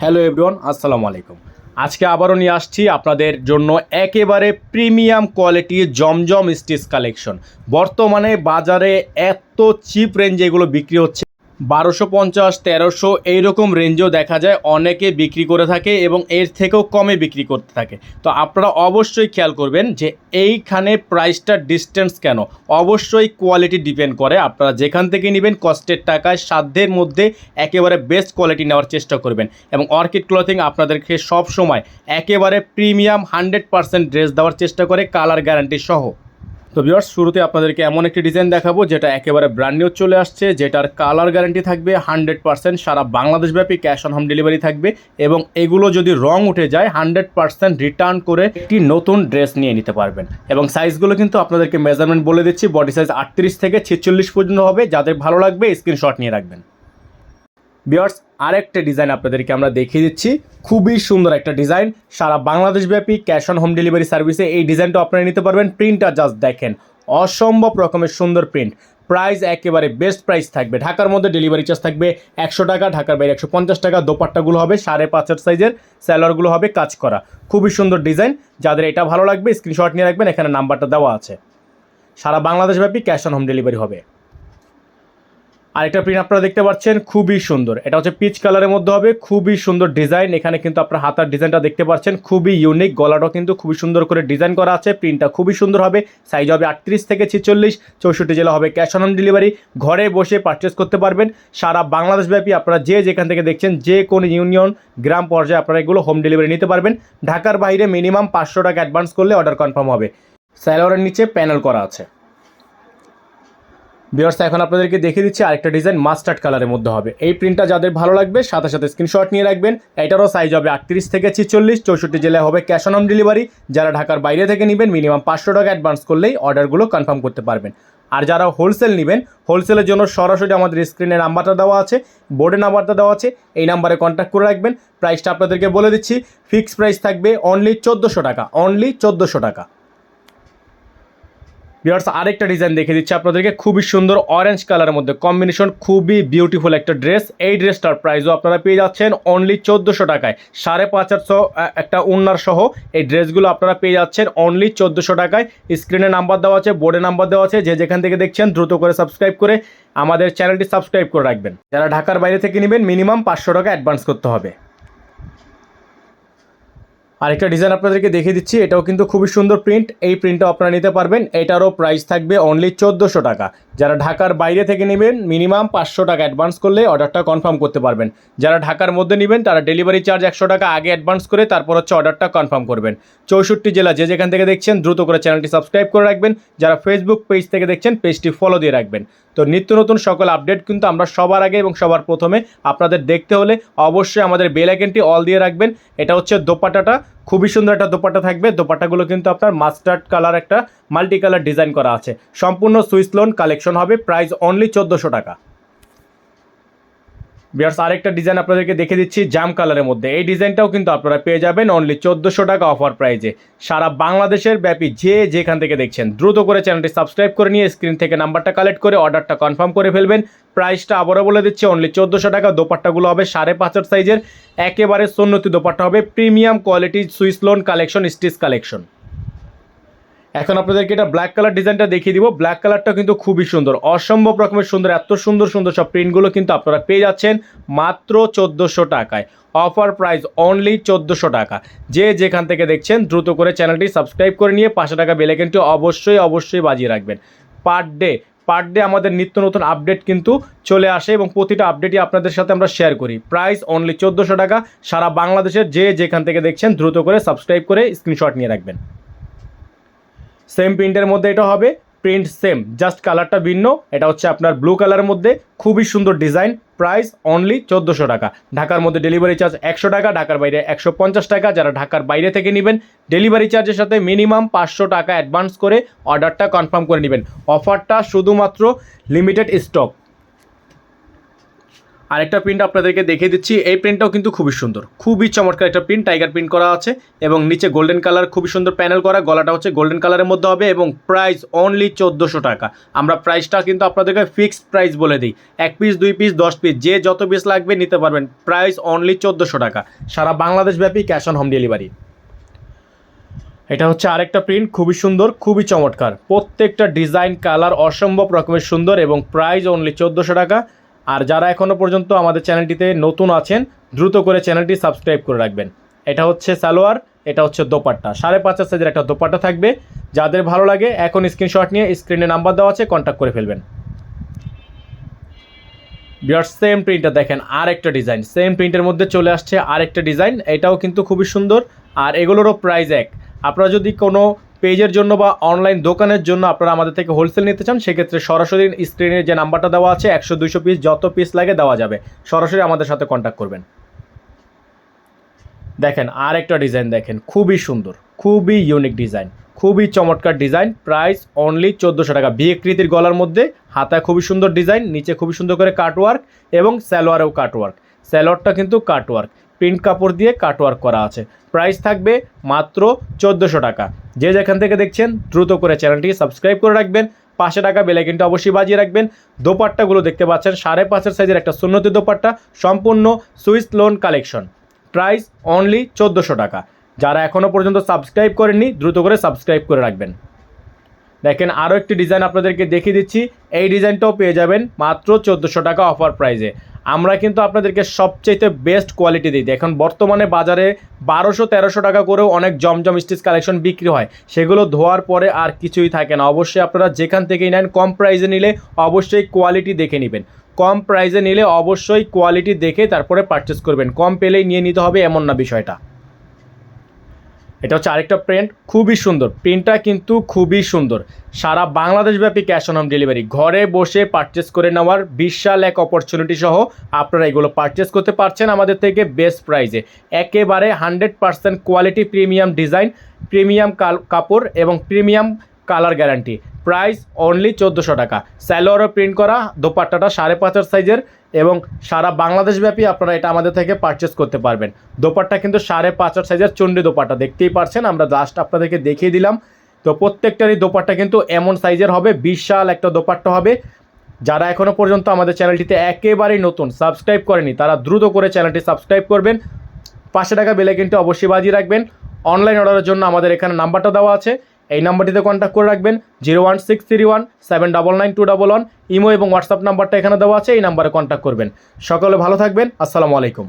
Hello everyone, আসসালামু আলাইকুম। আজকে আবারও নিয়ে আসছি আপনাদের জন্য একেবারে প্রিমিয়াম কোয়ালিটির জমজম স্টিচ কালেকশন। বর্তমানে বাজারে এত চিপ রেঞ্জে এগুলো বিক্রি হচ্ছে। বারোশো পঞ্চাশ, তেরোশো এইরকম রেঞ্জেও দেখা যায় অনেকে বিক্রি করে থাকে এবং এর থেকেও কমে বিক্রি করতে থাকে। তো আপনারা অবশ্যই খেয়াল করবেন যে এইখানে প্রাইসটার ডিস্টেন্স কেন? অবশ্যই কোয়ালিটি ডিপেন্ড করে। আপনারা যেখান থেকে নেবেন কষ্টের টাকায় সাধ্যের মধ্যে একেবারে বেস্ট কোয়ালিটি নেওয়ার চেষ্টা করবেন এবং অর্কিড ক্লথিং আপনাদেরকে সব সময় একেবারে প্রিমিয়াম হান্ড্রেড পার্সেন্ট ড্রেস দেওয়ার চেষ্টা করে কালার গ্যারান্টি সহ। তো ভিউয়ার্স শুরুতে আপনাদেরকে এমন একটি ডিজাইন দেখাবো যেটা একেবারে ব্র্যান্ড নিউ চলে আসছে, যেটার কালার গ্যারান্টি থাকবে হান্ড্রেড পার্সেন্ট সারা বাংলাদেশব্যাপী ক্যাশ অন হোম ডেলিভারি থাকবে এবং এগুলো যদি রং উঠে যায় হান্ড্রেড পার্সেন্ট রিটার্ন করে একটি নতুন ড্রেস নিয়ে নিতে পারবেন। এবং সাইজগুলো কিন্তু আপনাদেরকে মেজারমেন্ট বলে দিচ্ছি বডি সাইজ আটত্রিশ থেকে ছেচল্লিশ পর্যন্ত হবে। যাদের ভালো লাগবে স্ক্রিনশট নিয়ে রাখবেন। বিয়ার্স আরেকটা ডিজাইন আপনাদেরকে আমরা দেখিয়ে দিচ্ছি। খুবই সুন্দর একটা ডিজাইন সারা বাংলাদেশব্যাপী ক্যাশ অন হোম ডেলিভারি সার্ভিসে এই ডিজাইনটা আপনারা নিতে পারবেন। প্রিন্টটা জাস্ট দেখেন। অসম্ভব রকমের সুন্দর প্রিন্ট প্রাইস একেবারে বেস্ট প্রাইস থাকবে। ঢাকার মধ্যে ডেলিভারি চার্জ থাকবে একশো টাকা, ঢাকার বাইরে একশো পঞ্চাশ টাকা। দোপাট্টাগুলো হবে, সাড়ে পাঁচের সাইজের স্যালোয়ারগুলো হবে কাজ করা। খুবই সুন্দর ডিজাইন যাদের এটা ভালো লাগবে স্ক্রিনশট নিয়ে রাখবেন। এখানে নাম্বারটা দেওয়া আছে। সারা বাংলাদেশব্যাপী ক্যাশ অন হোম ডেলিভারি হবে। আরেকটা প্রিন্ট আপনারা দেখতে পাচ্ছেন, খুবই সুন্দর। এটা হচ্ছে পিচ কালারের মধ্যে হবে, খুবই সুন্দর ডিজাইন এখানে কিন্তু আপনার হাতার ডিজাইনটা দেখতে পাচ্ছেন, খুবই ইউনিক গলাটাও কিন্তু খুবই সুন্দর করে ডিজাইন করা আছে প্রিন্টটা খুবই সুন্দর হবে। সাইজ হবে আটত্রিশ থেকে ছেচল্লিশ, চৌষট্টি জেলা হবে ক্যাশ অন ডেলিভারি ঘরে বসে পারচেস করতে পারবেন। সারা বাংলাদেশব্যাপী আপনারা যে যেখান থেকে দেখছেন, যে কোনো ইউনিয়ন গ্রাম পর্যায়ে আপনারা এগুলো হোম ডেলিভারি নিতে পারবেন। ঢাকার বাইরে মিনিমাম পাঁচশো টাকা অ্যাডভান্স করলে অর্ডার কনফার্ম হবে। স্যালোয়ারের নিচে প্যানেল করা আছে। বিয়ার্স এখন আপনাদেরকে দেখিয়ে দিচ্ছি আরেকটা ডিজাইন মাস্টার্ড কালারের মধ্যে হবে। এই প্রিন্টটা যাদের ভালো লাগবে, সাথে সাথে স্ক্রিনশট নিয়ে রাখবেন। এটারও সাইজ হবে আটত্রিশ থেকে ছিচল্লিশ, চৌষট্টি জেলায় হবে ক্যাশ অন হোম ডেলিভারি যারা ঢাকার বাইরে থেকে নেবেন মিনিমাম পাঁচশো টাকা অ্যাডভান্স করলেই অর্ডারগুলো কনফার্ম করতে পারবেন। আর যারা হোলসেল নেবেন হোলসেলের জন্য সরাসরি আমাদের স্ক্রিনে নাম্বারটা দেওয়া আছে বোর্ডে নাম্বারটা দেওয়া আছে, এই নাম্বারে কন্ট্যাক্ট করে রাখবেন। প্রাইসটা আপনাদেরকে বলে দিচ্ছি ফিক্সড প্রাইস থাকবে অনলি চোদ্দোশো টাকা অনলি চোদ্দোশো টাকা। বিয়ার্স আরেকটা ডিজাইন দেখে দিচ্ছি আপনাদেরকে। খুবই সুন্দর অরেঞ্জ কালারের মধ্যে কম্বিনেশন খুবই বিউটিফুল একটা ড্রেস এই ড্রেসটার প্রাইসও আপনারা পেয়ে যাচ্ছেন অনলি চোদ্দোশো টাকায়। সাড়ে পাঁচ আটশো একটা উন্নার সহ এই ড্রেসগুলো আপনারা পেয়ে যাচ্ছেন অনলি চোদ্দোশো টাকায়। স্ক্রিনে নাম্বার দেওয়া আছে বোর্ডে নাম্বার দেওয়া আছে, যে যেখান থেকে দেখছেন দ্রুত করে সাবস্ক্রাইব করে আমাদের চ্যানেলটি সাবস্ক্রাইব করে রাখবেন। যারা ঢাকার বাইরে থেকে নেবেন মিনিমাম পাঁচশো টাকা অ্যাডভান্স করতে হবে। আরেকটা ডিজাইন আপনাদেরকে দেখিয়ে দিচ্ছি, এটাও কিন্তু খুবই সুন্দর প্রিন্ট এই প্রিন্টটাও আপনারা নিতে পারবেন, এটারও প্রাইস থাকবে অনলি চোদ্দোশো টাকা। যারা ঢাকার বাইরে থেকে নেবেন মিনিমাম পাঁচশো টাকা অ্যাডভান্স করলে অর্ডারটা কনফার্ম করতে পারবেন। যারা ঢাকার মধ্যে নেবেন, তারা ডেলিভারি চার্জ একশো টাকা আগে অ্যাডভান্স করে তারপর হচ্ছে অর্ডারটা কনফার্ম করবেন। চৌষট্টি জেলা যে যেখান থেকে দেখছেন, দ্রুত করে চ্যানেলটি সাবস্ক্রাইব করে রাখবেন। যারা ফেসবুক পেজ থেকে দেখছেন পেজটি ফলো দিয়ে রাখবেন। তো নিত্য নতুন সকল আপডেট কিন্তু আমরা সবার আগে এবং সবার প্রথমে আপনাদের দেখতে হলে অবশ্যই আমাদের বেল অল দিয়ে রাখবেন। এটা হচ্ছে দোপাটাটা খুবই সুন্দর একটা দোপাটা থাকবে। দোপাটাগুলো কিন্তু আপনার মাস্টার্ড কালার একটা মাল্টি কালার ডিজাইন করা আছে। সম্পূর্ণ সুইস লোন কালেকশন হবে। প্রাইস অনলি চোদ্দোশো টাকা। বিয়ার্স, আরেকটা ডিজাইন আপনাদেরকে দেখে দিচ্ছি জাম কালারের মধ্যে। এই ডিজাইনটাও কিন্তু আপনারা পেয়ে যাবেন অনলি চোদ্দোশো টাকা অফার প্রাইজে সারা বাংলাদেশের ব্যাপী যে যেখান থেকে দেখছেন, দ্রুত করে চ্যানেলটি সাবস্ক্রাইব করে নিয়ে স্ক্রিন থেকে নাম্বারটা কালেক্ট করে অর্ডারটা কনফার্ম করে ফেলবেন। প্রাইসটা আবারও বলে দিচ্ছি অনলি চোদ্দোশো টাকা। দোপাট্টাগুলো হবে সাড়ে পাঁচের সাইজের একেবারে সন্নতি দোপাট্টা হবে। Premium quality Swiss lawn collection stitch collection এখন আপনাদেরকে এটা ব্ল্যাক কালার ডিজাইনটা দেখিয়ে দিব। ব্ল্যাক কালারটা কিন্তু খুবই সুন্দর। অসম্ভব রকমের সুন্দর, এত সুন্দর সুন্দর সব প্রিন্টগুলো কিন্তু আপনারা পেয়ে যাচ্ছেন মাত্র চোদ্দোশো টাকায়। অফার প্রাইস অনলি চোদ্দোশো টাকা। যে যেখান থেকে দেখছেন, দ্রুত করে চ্যানেলটি সাবস্ক্রাইব করে নিয়ে পাঁচশো টাকা বেলেকেনটি অবশ্যই অবশ্যই বাজিয়ে রাখবেন। পার ডে পার ডে আমাদের নিত্য নতুন আপডেট কিন্তু চলে আসে এবং প্রতিটা আপডেটই আপনাদের সাথে আমরা শেয়ার করি। প্রাইস অনলি চোদ্দোশো টাকা। সারা বাংলাদেশের যে যেখান থেকে দেখছেন, দ্রুত করে সাবস্ক্রাইব করে স্ক্রিনশট নিয়ে রাখবেন। সেম প্রিন্টের মধ্যে এটা হবে প্রিন্ট সেম জাস্ট কালারটা ভিন্ন, এটা হচ্ছে আপনার ব্লু কালারের মধ্যে, খুবই সুন্দর ডিজাইন প্রাইস অনলি চোদ্দোশো টাকা। ঢাকার মধ্যে ডেলিভারি চার্জ একশো টাকা, ঢাকার বাইরে একশো পঞ্চাশ টাকা। যারা ঢাকার বাইরে থেকে নেবেন ডেলিভারি চার্জের সাথে মিনিমাম পাঁচশো টাকা অ্যাডভান্স করে অর্ডারটা কনফার্ম করে নেবেন। অফারটা শুধুমাত্র লিমিটেড স্টক আরেকটা প্রিন্ট আপনাদেরকে দেখিয়ে দিচ্ছি। এই প্রিন্টটাও কিন্তু খুবই সুন্দর। খুবই চমৎকার একটা প্রিন্ট টাইগার প্রিন্ট করা আছে এবং নিচে গোল্ডেন কালার খুবই সুন্দর প্যানেল করা। গলাটা হচ্ছে গোল্ডেন কালারের মধ্যে হবে এবং প্রাইস অনলি চোদ্দোশো টাকা। আমরা প্রাইসটা কিন্তু আপনাদেরকে ফিক্সড প্রাইস বলে দিই। এক পিস দুই পিস দশ পিস যে যত পিস লাগবে নিতে পারবেন। প্রাইস অনলি চোদ্দোশো টাকা। সারা বাংলাদেশ ব্যাপী ক্যাশ অন হোম ডেলিভারি এটা হচ্ছে আরেকটা প্রিন্ট খুবই সুন্দর, খুবই চমৎকার। প্রত্যেকটা ডিজাইন কালার অসম্ভব রকমের সুন্দর এবং প্রাইস অনলি চোদ্দোশো টাকা। আর যারা এখনও পর্যন্ত আমাদের চ্যানেলটিতে নতুন আছেন, দ্রুত করে চ্যানেলটি সাবস্ক্রাইব করে রাখবেন। এটা হচ্ছে সালোয়ার, এটা হচ্ছে দোপাট্টা। সাড়ে পাঁচ সাইজের একটা দোপাট্টা থাকবে। যাদের ভালো লাগে, এখন স্ক্রিনশট নিয়ে স্ক্রিনে নাম্বার দেওয়া আছে কন্ট্যাক্ট করে ফেলবেন। বিয়ার সেম প্রিন্টটা দেখেন আর একটা ডিজাইন সেম প্রিন্টের মধ্যে চলে আসছে আর একটা ডিজাইন এটাও কিন্তু খুবই সুন্দর। আর এগুলোরও প্রাইস এক। আপনারা যদি কোনো পেজের জন্য বা অনলাইন দোকানের জন্য আপনারা আমাদের থেকে হোলসেল নিতে চান, সেক্ষেত্রে সরাসরি স্ক্রিনে যে নাম্বারটা দেওয়া আছে, একশো দুইশো পিস যত পিস লাগে দেওয়া যাবে। সরাসরি আমাদের সাথে কন্ট্যাক্ট করবেন। দেখেন আর একটা ডিজাইন দেখেন, খুবই সুন্দর, খুবই ইউনিক ডিজাইন খুবই চমৎকার ডিজাইন প্রাইস অনলি চোদ্দোশো টাকা। বিয়েকৃতির গলার মধ্যে, হাতায় খুবই সুন্দর ডিজাইন নিচে খুবই সুন্দর করে কাটওয়ার্ক এবং স্যালোয়ারেও কাটওয়ার্ক স্যালোয়ারটা কিন্তু কাটওয়ার্ক প্রিন্ট কাপড় দিয়ে কাটওয়ার্ক করা আছে। প্রাইস থাকবে মাত্র চোদ্দোশো টাকা। যে যেখান থেকে দেখছেন, দ্রুত করে চ্যানেলটি সাবস্ক্রাইব করে রাখবেন। পাঁচশো টাকা বেলে কিন্তু অবশ্যই বাজিয়ে রাখবেন। দোপাট্টাগুলো দেখতে পাচ্ছেন, সাড়ে পাঁচের সাইজের একটা সুন্নতি দোপাট্টা, সম্পূর্ণ Swiss lawn collection. Price only চোদ্দোশো টাকা। যারা এখনও পর্যন্ত সাবস্ক্রাইব করেননি, দ্রুত করে সাবস্ক্রাইব করে রাখবেন। দেখেন, আরও একটি ডিজাইন আপনাদেরকে দেখিয়ে দিচ্ছি। এই ডিজাইনটাও পেয়ে যাবেন মাত্র চোদ্দোশো টাকা অফার প্রাইজে আমরা কিন্তু আপনাদেরকে সবচেয়ে বেস্ট কোয়ালিটি দিই। এখন বর্তমানে বাজারে বারোশো, তেরোশো টাকা করেও অনেক জমজম স্টিচ কালেকশন বিক্রি হয়। সেগুলো ধোয়ার পরে আর কিছুই থাকে না। অবশ্যই আপনারা যেখান থেকেই নেন, কম প্রাইসে নিলে অবশ্যই কোয়ালিটি দেখে নেবেন। কম প্রাইসে নিলে অবশ্যই কোয়ালিটি দেখে তারপরে পারচেস করবেন। কম পেলেই নিয়ে নিতে হবে, এমন না বিষয়টা। এটা হচ্ছে আরেকটা প্রিন্ট খুবই সুন্দর। প্রিন্টটা কিন্তু খুবই সুন্দর। সারা বাংলাদেশব্যাপী ক্যাশ অন হোম ডেলিভারি ঘরে বসে পারচেস করে নেওয়ার বিশাল এক অপরচুনিটি সহ আপনারা এগুলো পারচেস করতে পারছেন আমাদের থেকে বেস্ট প্রাইজে একেবারে hundred percent quality premium design premium কাপড় এবং premium colour guarantee. Price only চোদ্দোশো টাকা। স্যালোয়ারও প্রিন্ট করা, দোপাট্টাটা সাড়ে পাঁচের সাইজের এবং সারা বাংলাদেশব্যাপী আপনারা এটা আমাদের থেকে পারচেস করতে পারবেন। দোপাট্টা কিন্তু সাড়ে পাঁচের সাইজের চণ্ডী দোপাট্টা, দেখতেই পারছেন? আমরা জাস্ট আপনাদেরকে দেখিয়ে দিলাম। তো প্রত্যেকটারই দোপাট্টা কিন্তু এমন সাইজের হবে, বিশাল একটা দোপাট্টা হবে। যারা এখনও পর্যন্ত আমাদের চ্যানেলটিতে একেবারেই নতুন সাবস্ক্রাইব করেনি, তারা দ্রুত করে চ্যানেলটি সাবস্ক্রাইব করবেন। পাঁচশো টাকা বেলে কিন্তু অবশ্যই বাজিয়ে রাখবেন। অনলাইন অর্ডারের জন্য আমাদের এখানে নাম্বারটা দেওয়া আছে। এই নাম্বারটিতে কন্ট্যাক্ট করে রাখবেন zero one six three one seven double nine two double one imo এবং হোয়াটসঅ্যাপ নাম্বারটা এখানে দেওয়া আছে, এই নাম্বারে কন্ট্যাক্ট করবেন। সকলে ভালো থাকবেন, আসসালামু আলাইকুম।